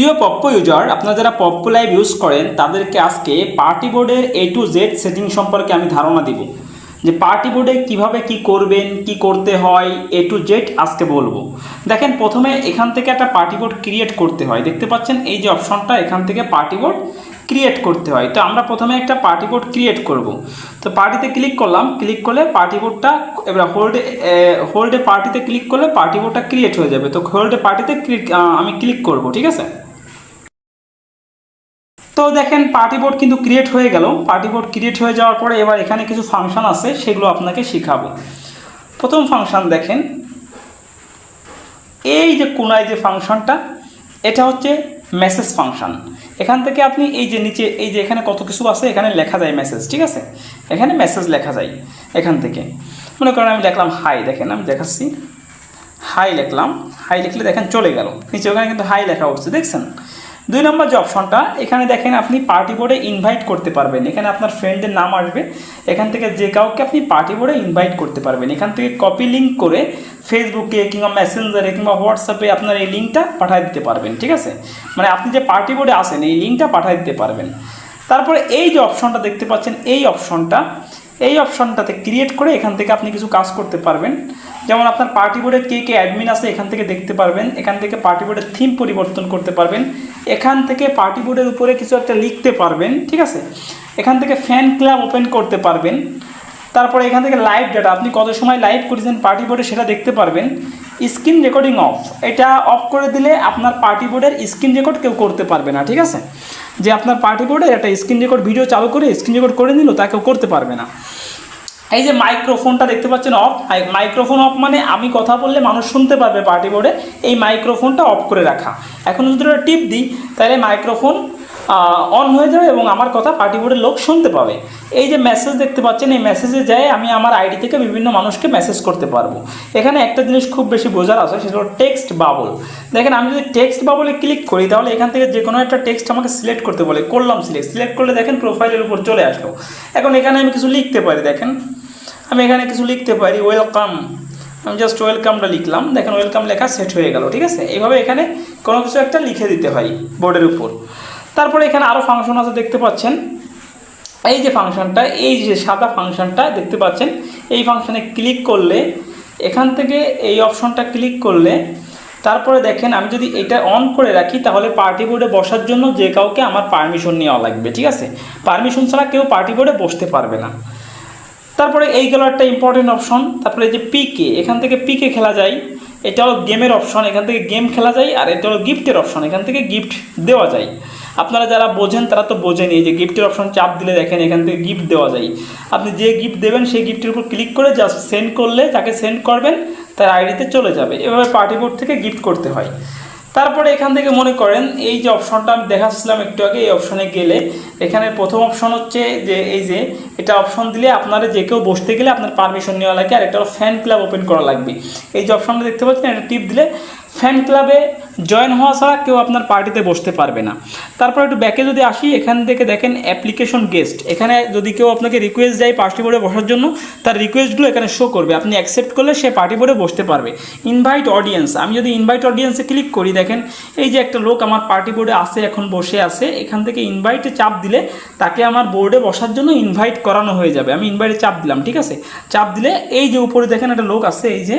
প্রিয় Poppo user, আপনারা যারা পপ্পো লাইভ ইউজ করেন, তাদেরকে আজকে পার্টি বোর্ডের এ টু জেড সেটিং সম্পর্কে আমি ধারণা দিব। যে পার্টি বোর্ডে কীভাবে কি করবেন, কি করতে হয় এ টু জেড আজকে বলব। দেখেন, প্রথমে এখান থেকে একটা পার্টি বোর্ড ক্রিয়েট করতে হয়। দেখতে পাচ্ছেন, এই যে অপশনটা, এখান থেকে পার্টি বোর্ড ক্রিয়েট করতে হয়। তো আমরা প্রথমে একটা পার্টি বোর্ড ক্রিয়েট করব। তো পার্টিতে ক্লিক করলাম ক্লিক করলে পার্টি বোর্ডটা, এবার হোল্ডে হোল্ডে পার্টিতে ক্লিক করলে পার্টি বোর্ডটা ক্রিয়েট হয়ে যাবে। তো হোল্ডে পার্টিতে আমি ক্লিক করব, ঠিক আছে? দেখেন পার্টি বোর্ড কিন্তু ক্রিয়েট হয়ে গেল। পার্টি বোর্ড ক্রিয়েট হয়ে যাওয়ার পরে এবার এখানে কিছু ফাংশন আছে, সেগুলো আপনাকে শেখাবো। প্রথম ফাংশন দেখেন। এই যে কোনায় যে ফাংশনটা, এটা হচ্ছে মেসেজ ফাংশন এখান থেকে আপনি এই যে নিচে, এই যে এখানে কত কিছু আছে, এখানে লেখা যায় মেসেজ ঠিক আছে? এখানে মেসেজ লেখা যায়, এখান থেকে। মনে করেন আমি লিখলাম হাই দেখেন আমি দেখাচ্ছি। হাই লিখলাম হাই লিখলে দেখেন চলে গেল। নিচে ওখানে কিন্তু হাই লেখা উঠছে দেখছেন? দুই নম্বর যে অপশনটা এখানে দেখেন আপনি পার্টি বোর্ডে ইনভাইট করতে পারবেন। এখানে আপনার ফ্রেন্ডের নাম আসবে। এখান থেকে যে কাউকে আপনি পার্টি বোর্ডে ইনভাইট করতে পারবেন। এখান থেকে কপি লিঙ্ক করে ফেসবুকে কিংবা মেসেঞ্জারে কিংবা হোয়াটসঅ্যাপে আপনার এই লিঙ্কটা পাঠিয়ে দিতে পারবেন, ঠিক আছে? মানে আপনি যে পার্টি বোর্ডে আসেন এই লিঙ্কটা পাঠিয়ে দিতে পারবেন। তারপরে এই যে অপশনটা দেখতে পাচ্ছেন, এই অপশনটা এই অপশনটাতে ক্রিয়েট করে এখান থেকে আপনি কিছু কাজ করতে পারবেন। যেমন আপনার পার্টি বোর্ডে কে কে অ্যাডমিন আছে, এখান থেকে দেখতে পারবেন। এখান থেকে পার্টি বোর্ডের থিম পরিবর্তন করতে পারবেন। এখান থেকে পার্টি বোর্ডের উপরে কিছু একটা লিখতে পারবেন, ঠিক আছে? এখান থেকে ফ্যান ক্লাব ওপেন করতে পারবেন। তারপরে এখান থেকে লাইভ ডাটা আপনি কত সময় লাইভ করেছেন পার্টি বোর্ডে সেটা দেখতে পারবেন। স্ক্রিন রেকর্ডিং অফ এটা অফ করে দিলে আপনার পার্টি বোর্ডের স্ক্রিন রেকর্ড কেউ করতে পারবে না, ঠিক আছে? যে আপনার পার্টি বোর্ডে একটা স্ক্রিন রেকর্ড ভিডিও চালু করে স্ক্রিন রেকর্ড করে নিল, তা কেউ করতে পারবে না। এই যে মাইক্রোফোনটা দেখতে পাচ্ছেন অফ মাইক্রোফোন অফ মানে আমি কথা বললে মানুষ শুনতে পারবে পার্টি বোর্ডে এই মাইক্রোফোনটা অফ করে রাখা। এখন যদি ওটা টিপ দিই, তাহলে মাইক্রোফোন অন হয়ে যাবে এবং আমার কথা পার্টি বোর্ডের লোক শুনতে পাবে। এই যে মেসেজ দেখতে পাচ্ছেন, এই মেসেজে যায় আমি আমার আইডি থেকে বিভিন্ন মানুষকে মেসেজ করতে পারব। এখানে একটা জিনিস খুব বেশি বোঝার আছে, সেটা হলো টেক্সট বাবল দেখেন, আমি যদি টেক্সট বাবলে ক্লিক করি, তাহলে এখান থেকে যে কোনো একটা টেক্সট আমাকে সিলেক্ট করতে বলে, করলাম সিলেক্ট সিলেক্ট করলে দেখেন প্রোফাইলের উপর চলে আসলো। এখন এখানে আমি কিছু লিখতে পারি, দেখেন। আমি এখানে কিছু লিখতে পারি ওয়েলকাম আমি জাস্ট ওয়েলকামটা লিখলাম, দেখেন ওয়েলকাম লেখা সেট হয়ে গেল, ঠিক আছে? এইভাবে এখানে কোনো কিছু একটা লিখে দিতে হয় বোর্ডের উপর। তারপরে এখানে আরও ফাংশন আছে, দেখতে পাচ্ছেন? এই যে ফাংশনটা এই যে সাদা ফাংশনটা দেখতে পাচ্ছেন? এই ফাংশনে ক্লিক করলে, এখান থেকে এই অপশনটা ক্লিক করলে, তারপরে দেখেন, আমি যদি এটা অন করে রাখি, তাহলে পার্টি বোর্ডে বসার জন্য যে কাউকে আমার পারমিশন নেওয়া লাগবে, ঠিক আছে? পারমিশন ছাড়া কেউ পার্টি বোর্ডে বসতে পারবে না। তারপরে এই গেল একটা ইম্পর্টেন্ট অপশন তারপরে যে পিকে এখান থেকে পিকে খেলা যায়, এটা হলো গেমের অপশন এখান থেকে গেম খেলা যায়, আর এটা হলো গিফটের অপশন এখান থেকে গিফট দেওয়া যায়। আপনারা যারা বোঝেন, তারা তো বোঝেনি যে গিফটের অপশন চাপ দিলে দেখেন এখান থেকে গিফট দেওয়া যায়। আপনি যে গিফট দেবেন, সেই গিফটের উপর ক্লিক করে জাস্ট সেন্ড করলে তাকে সেন্ড করবেন, তার আইডিতে চলে যাবে। এভাবে পার্টি বোর্ড থেকে গিফট করতে হয়। তারপরে এখান থেকে মনে করেন, এই যে অপশনটা আমি দেখাচ্ছিলাম একটু আগে, এই অপশনে গেলে, এখানে প্রথম অপশন হচ্ছে যে, এই যে, এটা অপশন দিলে আপনারা যে কেউ বসতে গেলে আপনার পারমিশন নেওয়া লাগে, আর একটা ফ্যান ক্লাব ওপেন করা লাগবে। এই যে অপশনটা দেখতে পাচ্ছেন একটা টিপ দিলে ফ্যান ক্লাবে জয়েন হওয়া ছাড়া কেউ আপনার পার্টিতে বসতে পারবে না। তারপর একটু ব্যাকে যদি আসি, এখান থেকে দেখেন অ্যাপ্লিকেশন গেস্ট এখানে যদি কেউ আপনাকে রিকোয়েস্ট দেয় পার্টি বোর্ডে বসার জন্য, তার রিকোয়েস্টগুলো এখানে শো করবে। আপনি অ্যাকসেপ্ট করলে সে পার্টি বোর্ডে বসতে পারবে। ইনভাইট অডিয়েন্স আমি যদি ইনভাইট অডিয়েন্সে ক্লিক করি, দেখেন, এই যে একটা লোক আমার পার্টি বোর্ডে আসে এখন বসে আছে, এখান থেকে ইনভাইটে চাপ দিলে তাকে আমার বোর্ডে বসার জন্য ইনভাইট করানো হয়ে যাবে। আমি ইনভাইটে চাপ দিলাম, ঠিক আছে? চাপ দিলে এই যে উপরে দেখেন একটা লোক আছে, এই যে,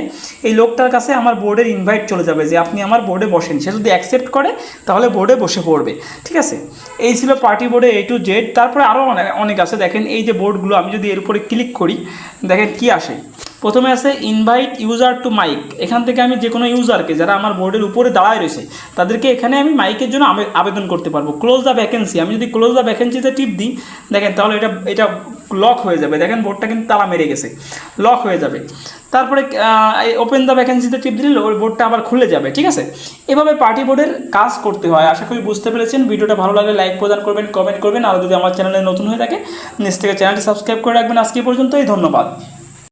এই লোকটার কাছে আমার বোর্ডের ইনভাইট চলে যাবে যে, আপনি আমার বোর্ডে বসেন সে যদি অ্যাকসেপ্ট করে, তাহলে বোর্ডে বসে পড়বে, ঠিক আছে? এই ছিল পার্টি বোর্ডে এ টু জেড তারপরে আরও অনেক আছে। দেখেন, এই যে বোর্ডগুলো আমি যদি এর উপরে ক্লিক করি, দেখেন কি আসে? প্রথমে আছে ইনভাইট ইউজার টু মাইক এখান থেকে আমি যে কোনো ইউজারকে যারা আমার বোর্ডের উপরে দাঁড়ায় রয়েছে, তাদেরকে এখানে আমি মাইকের জন্য আবে- আবেদন করতে পারব। ক্লোজ দ্য ভ্যাকেন্সি আমি যদি ক্লোজ দ্য ভ্যাকেন্সিতে টিপ দিই, দেখেন, তাহলে এটা এটা লক হয়ে যাবে। দেখেন বোর্ডটা কিন্তু তালা মেরে গেছে। লক হয়ে যাবে। তারপরে ওপেন দ্য ভ্যাকেন্সিতে টিপ দিলে ওই বোর্ডটা আবার খুলে যাবে, ঠিক আছে? এভাবে পার্টি বোর্ডের কাজ করতে হয়। আশা করি বুঝতে পেরেছেন। ভিডিওটা ভালো লাগলে লাইক প্রদান করবেন কমেন্ট করবেন। আর যদি আমার চ্যানেলে নতুন হয়ে থাকে নিচ থেকে চ্যানেলটি সাবস্ক্রাইব করে রাখবেন। আজকে পর্যন্তই। ধন্যবাদ।